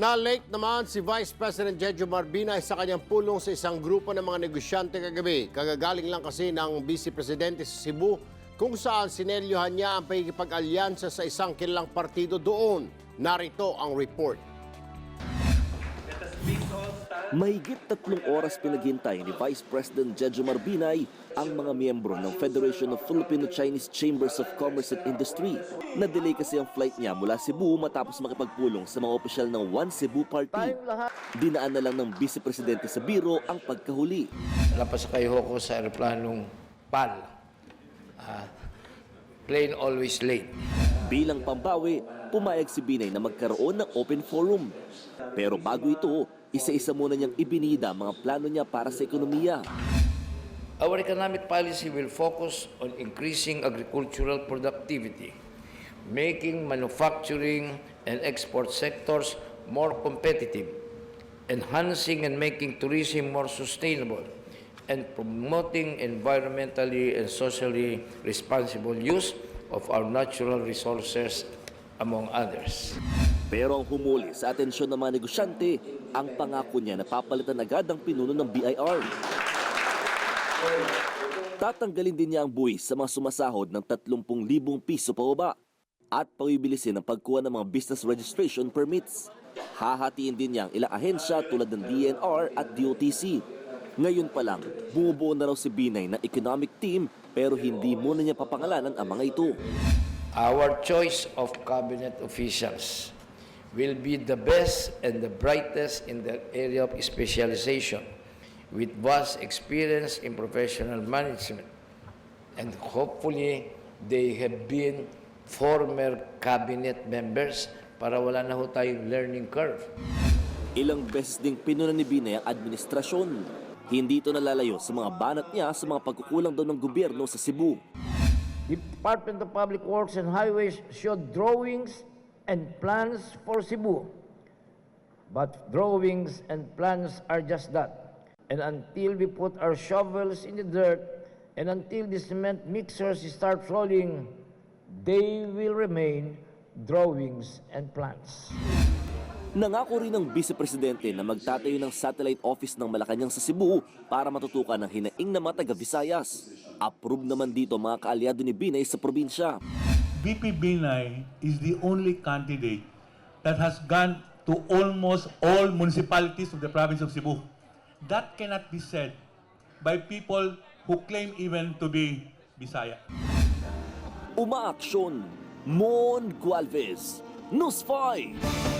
Na-late naman si Vice President Jejo Marbinay sa kanyang pulong sa isang grupo ng mga negosyante kagabi. Kagagaling lang kasi ng Vice Presidente sa Cebu kung saan sinelyohan niya ang pagkipag-alyansa sa isang kilalang partido doon. Narito ang report. Mahigit tatlong oras pinaghintay ni Vice President Jejo Marbinay ang mga miyembro ng Federation of Filipino-Chinese Chambers of Commerce and Industry. Na-delay kasi ang flight niya mula Cebu matapos makipagpulong sa mga opisyal ng One Cebu Party. Dinaan na lang ng Vice Presidente sa biro ang pagkahuli. Napasakay ho ko sa aeroplanong PAL. Ah, plane always late. Bilang pambawi, pumayag si Binay na magkaroon ng open forum. Pero bago ito, isa-isa muna niyang ibinida mga plano niya para sa ekonomiya. Our economic policy will focus on increasing agricultural productivity, making manufacturing and export sectors more competitive, enhancing and making tourism more sustainable, and promoting environmentally and socially responsible use of our natural resources, among others. Pero ang humuli sa atensyon ng mga negosyante, ang pangako niya na papalitan agad ang pinuno ng BIR. Tatanggalin din niya ang buwis sa mga sumasahod ng 30,000 piso pababa at pawibilisin ang pagkuha ng mga business registration permits. Hahatiin din niya ang ilang ahensya tulad ng DNR at DOTC. Ngayon pa lang, bumubuo na raw si Binay ng economic team pero hindi muna niya papangalanan ang mga ito. Our choice of cabinet officials will be the best and the brightest in the area of specialization with vast experience in professional management. And hopefully, they have been former cabinet members para wala na ho tayong learning curve. Ilang beses ding pinuna ni Binay ang administrasyon. Hindi ito nalalayo sa mga banat niya sa mga pagkukulang daw ng gobyerno sa Cebu. Department of Public Works and Highways showed drawings and plans for Cebu. But drawings and plans are just that. And until we put our shovels in the dirt and until the cement mixers start rolling, they will remain drawings and plans. Nangako rin ng Vice Presidente na magtatayo ng satellite office ng Malacanang sa Cebu para matutukan ng hinaing na mga taga-Visayas. Approve naman dito mga kaalyado ni Binay sa probinsya. BP Binay is the only candidate that has gone to almost all municipalities of the province of Cebu. That cannot be said by people who claim even to be Bisaya. Umaaksyon, Mon Gualvez, News 5.